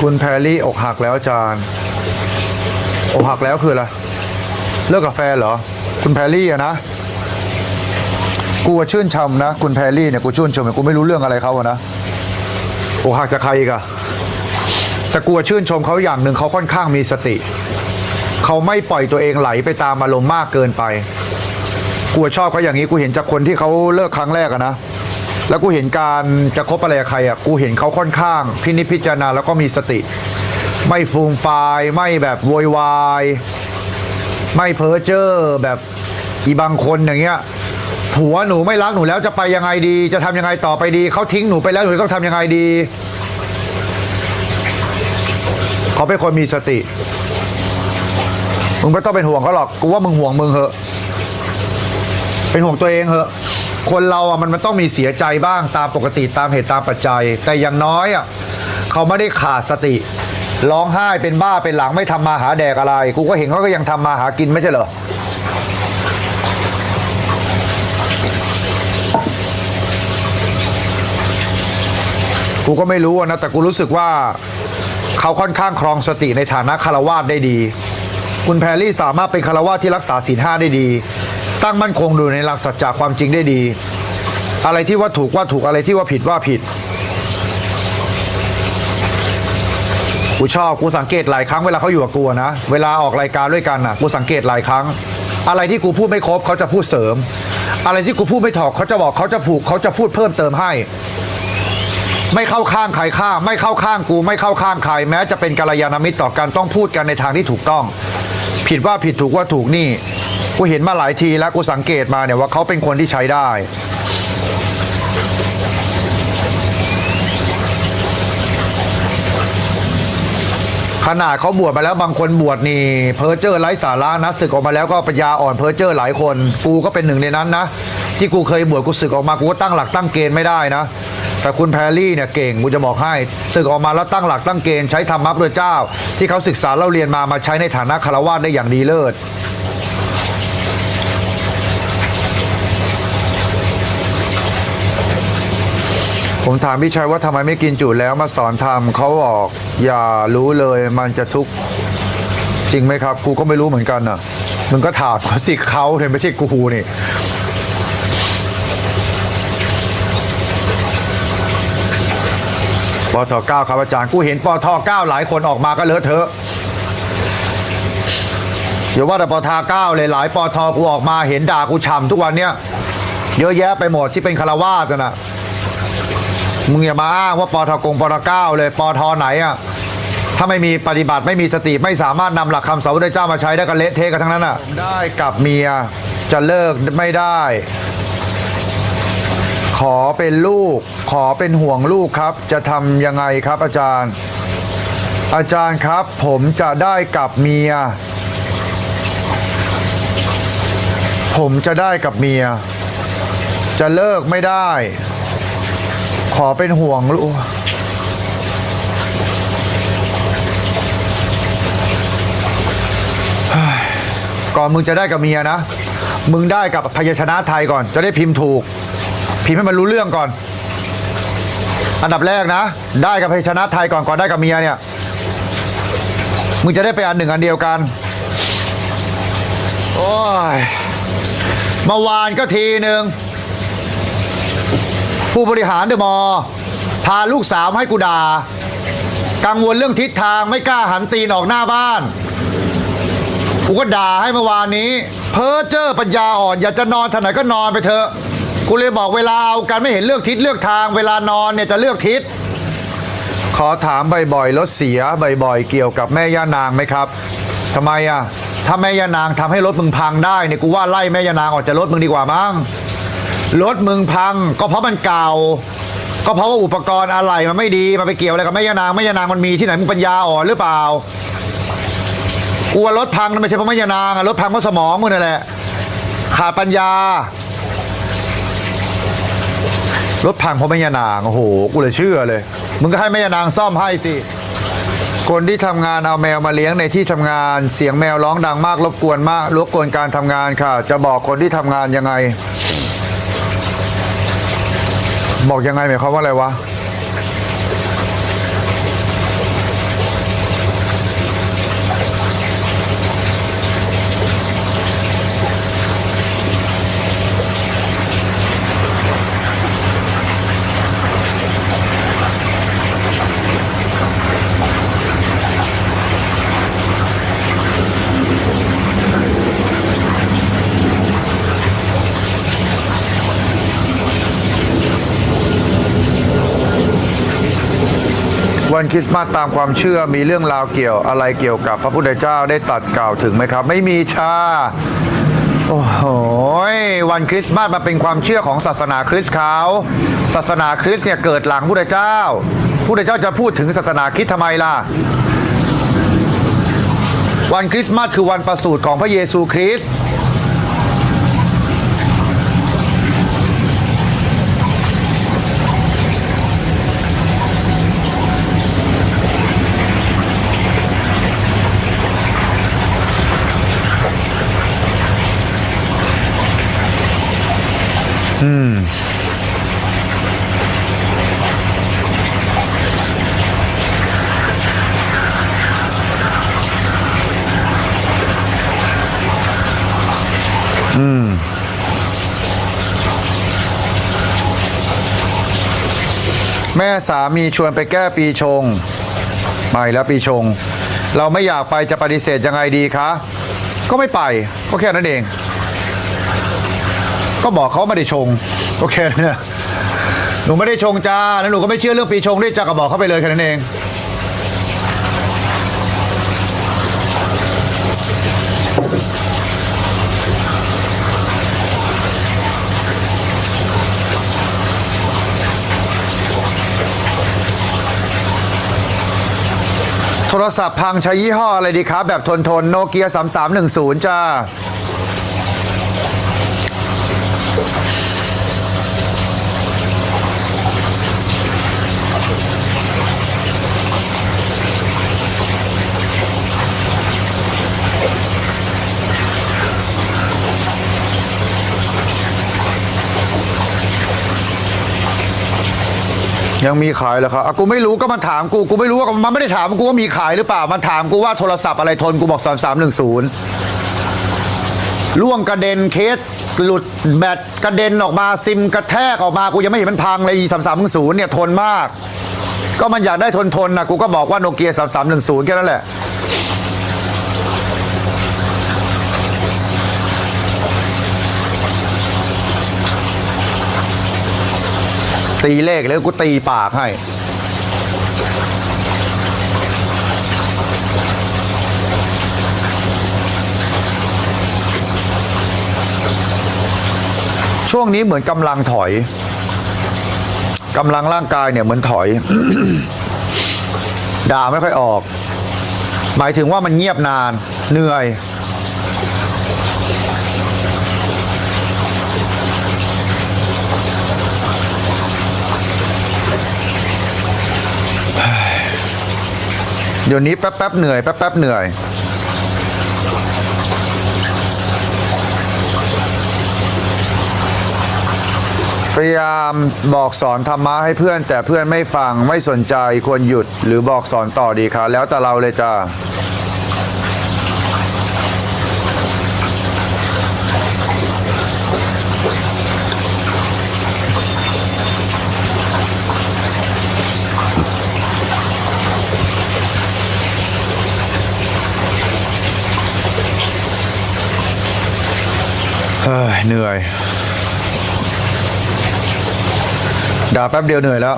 คุณแพรรี่อกหักแล้วอาจารย์อกหักแล้วคืออะไรเลิกกับแฟนเหรอ คุณแพรรี่อะนะกูอะชื่นชมนะ คุณแพรรี่เนี่ยกูชื่นชมแต่กูไม่รู้เรื่องอะไรเขาอะนะอกหักจากใครอีกอะแต่กูอะชื่นชมเขาอย่างหนึ่งเขาค่อนข้างมีสติ เขาไม่ปล่อยตัวเองไหลไปตามอารมณ์มากเกินไปกูอะชอบเขาอย่างนี้กูเห็นจากคนที่เขาเลิกครั้งแรกอะนะ แล้วกูเห็นการจะคบอะไรกับใครอะกูเห็นเขาค่อนข้าง พินิจพิจารณาแล้วก็มีสติ ไม่ฟูมฟายไม่แบบโวยวายไม่เพ้อเจ้อแบบอีบางคนอย่างเงี้ยผัวหนูไม่รักหนูแล้วจะไปยังไงดี จะทำยังไงต่อไปดีเขาทิ้งหนูไปแล้วหนูต้องทำยังไงดีเขาเป็นคนมีสติมึงไม่ต้องเป็นห่วงเขาหรอกกูว่ามึงห่วงมึงเหอะ เป็นห่วงตัวเองเหอะ คนเราอะมันมันต้องมีเสียใจบ้างตามปกติตามเหตุตามปัจจัย แต่อย่างน้อยอะเขาไม่ได้ขาดสติ ร้องไห้เป็นบ้าเป็นหลังไม่ทำมาหาแดกอะไร กูก็เห็นเขาก็ยังทำมาหากินไม่ใช่เหรอกูก็ไม่รู้นะแต่กูรู้สึกว่าเขาค่อนข้างครองสติในฐานะคารวาสได้ดี คุณแพรรี่สามารถเป็นคารวาสที่รักษาศีลห้าได้ดี ตั้งมั่นคงอยู่ในหลักสัจจะความจริงได้ดี อะไรที่ว่าถูกว่าถูกอะไรที่ว่าผิดว่าผิดกูชอบกูสังเกตหลายครั้งเวลาเขาอยู่กับกูนะเวลาออกรายการด้วยกันอะกูสังเกตหลายครั้ง อะไรที่กูพูดไม่ครบเขาจะพูดเสริม อะไรที่กูพูดไม่ถอกเขาจะบอกเขาจะผูกเขาจะพูดเพิ่มเติมให้ ไม่เข้าข้างใครข้างไม่เข้าข้างกูไม่เข้าข้างใคร แม้จะเป็นกัลยาณมิตรต่อกันต้องพูดกันในทางที่ถูกต้อง ผิดว่าผิดถูกว่าถูกนี่ กูเห็นมาหลายทีแล้วกูสังเกตมาเนี่ยว่าเขาเป็นคนที่ใช้ได้ขนาดเขาบวชมาแล้วบางคนบวชนี่เพอเจอร์ไร้สาระนะศึกออกมาแล้วก็ปัญญาอ่อนเพอเจอร์หลายคน กูก็เป็นหนึ่งในนั้นนะ ที่กูเคยบวชกูศึกออกมากูก็ตั้งหลักตั้งเกณฑ์ไม่ได้นะ แต่คุณแพรรี่เนี่ยเก่งกูจะบอกให้ศึกออกมาแล้วตั้งหลักตั้งเกณฑ์ใช้ธรรมะพระเจ้า ที่เขาศึกษาเล่าเรียนมามาใช้ในฐานะคารวะได้อย่างดีเลิศ ผมถามพี่ชัยว่าทำไมไม่กินจุแล้วมาสอนทำเขาบอกอย่ารู้เลยมันจะทุกข์จริงไหมครับกูก็ไม่รู้เหมือนกันน่ะมึงก็ถามเขาสิเขาเนี่ยไม่ใช่กูนี่ปทเก้าครับอาจารย์กูเห็นปทเก้าหลายคนออกมาก็เลอะเทอะเดี๋ยวว่าแต่ปทเก้าเลยหลายปทกูออกมาเห็นด่ากูฉ่ำทุกวันเนี้ยเยอะแยะไปหมดที่เป็นคารวาสกันน่ะ มึงอย่ามาอ้างว่าปทกงปทเก้าเลยปทไหนอะถ้าไม่มีปฏิบัติไม่มีสติไม่สามารถนำหลักคำสอนพระเจ้ามาใช้ได้กันเละเทะกันทั้งนั้นอะได้กับเมียจะเลิกไม่ได้ ขอเป็นลูก ขอเป็นห่วงลูกครับ จะทำยังไงครับอาจารย์ อาจารย์ครับ ผมจะได้กับเมีย ผมจะได้กับเมีย จะเลิกไม่ได้ อเป็นห่วงลูกก่อนมึงจะได้กับเมียนะ มึงได้กับพยชนะไทยก่อน จะได้พิมพ์ถูก พิมพ์ให้มันรู้เรื่องก่อน อันดับแรกนะ ได้กับพยชนะไทยก่อนก่อนได้กับเมียเนี่ย มึงจะได้ไปอันหนึ่งอันเดียวกัน โอ้ยเมื่อวานก็ทีหนึ่ง ผู้บริหารเดอะมอลพาลูกสาวให้กูด่ากังวลเรื่องทิศทางไม่กล้าหันตีนออกหน้าบ้านกูก็ด่าให้เมื่อวานนี้ เพ้อเจ้อปัญญาอ่อน อยากจะนอนทางไหนก็นอนไปเถอะ กูเลยบอกเวลาเอากันไม่เห็นเลือกทิศเลือกทาง เวลานอนเนี่ยจะเลือกทิศ ขอถามบ่อยๆรถเสียบ่อยๆเกี่ยวกับแม่ย่านางไหมครับทำไมอะถ้าแม่ย่านางทำให้รถมึงพังได้เนี่ยกูว่าไล่แม่ย่านางออกจากรถมึงดีกว่ามั้ง รถมึงพัง ก็เพราะมันเก่า ก็เพราะว่าอุปกรณ์อะไรมันไม่ดี มันไปเกี่ยวอะไรกับแม่ยานางแม่ยานางมันมีที่ไหนมึงปัญญาอ่อนหรือเปล่า กูว่ารถพังนั่นไม่ใช่เพราะแม่ยานางอะรถพังเพราะสมองมึงนั่นแหละ ขาดปัญญา รถพังเพราะแม่ยานางโอ้โห กูเลยเชื่อเลย มึงก็ให้แม่ยานางซ่อมให้สิคนที่ทำงานเอาแมวมาเลี้ยงในที่ทำงานเสียงแมวร้องดังมากรบกวนมากรบกวนการทำงานค่ะ จะบอกคนที่ทำงานยังไง บอกยังไงหมายความว่าอะไรวะ วันคริสต์มาสตามความเชื่อมีเรื่องราวเกี่ยวอะไรเกี่ยวกับพระพุทธเจ้าได้ตัดกล่าวถึงไหมครับ ไม่มีชาโอ้โหวันคริสต์มาสมันเป็นความเชื่อของศาสนาคริสต์เขาศาสนาคริสต์เนี่ยเกิดหลังพุทธเจ้าพุทธเจ้าจะพูดถึงศาสนาคริสต์ทำไมล่ะ วันคริสต์มาสคือวันประสูติของพระเยซูคริสต์ แม่สามีชวนไปแก้ปีชงไม่แล้วปีชง เราไม่อยากไปจะปฏิเสธยังไงดีคะ ก็ไม่ไป ก็แค่นั้นเอง ก็บอกเขาไม่ได้ชงก็แค่นั้นนะหนูไม่ได้ชงจ้าแล้วหนูก็ไม่เชื่อเรื่องปีชงด้วยจ้าก็บอกเขาไปเลยแค่นั้นเองโทรศัพท์พังใช้ยี่ห้ออะไรดีครับ แบบทนทนโนเกีย3310 จ้า ยังมีขายเหรอครับอะกูไม่รู้ก็มาถามกูกูไม่รู้ว่ามันไม่ได้ถามกูว่ามีขายหรือเปล่ามันถามกูว่าโทรศัพท์อะไรทนกูบอก3310ล่วงกระเด็นเคสหลุดแบตกระเด็นออกมาซิมกระแทกออกมากูยังไม่เห็นมันพังเลยสามสามหนึ่งศูนย์เนี่ยทนมาก ก็มันอยากได้ทนทนนะกูก็บอกว่าโนเกียสามสามหนึ่งศูนย์แค่นั้นแหละ ตีเลขแล้วกูตีปากให้ ช่วงนี้เหมือนกำลังถอยกำลังร่างกายเนี่ยเหมือนถอย ด่าไม่ค่อยออก หมายถึงว่ามันเงียบนาน เหนื่อย เดี๋ยวนี้แป๊บแป๊บเหนื่อยแป๊บแป๊บเหนื่อย พยายามบอกสอนธรรมะให้เพื่อน แต่เพื่อนไม่ฟังไม่สนใจควรหยุดหรือบอกสอนต่อดีคะแล้วแต่เราเลยจ้า เหนื่อยด่าแป๊บเดียวเหนื่อยแล้ว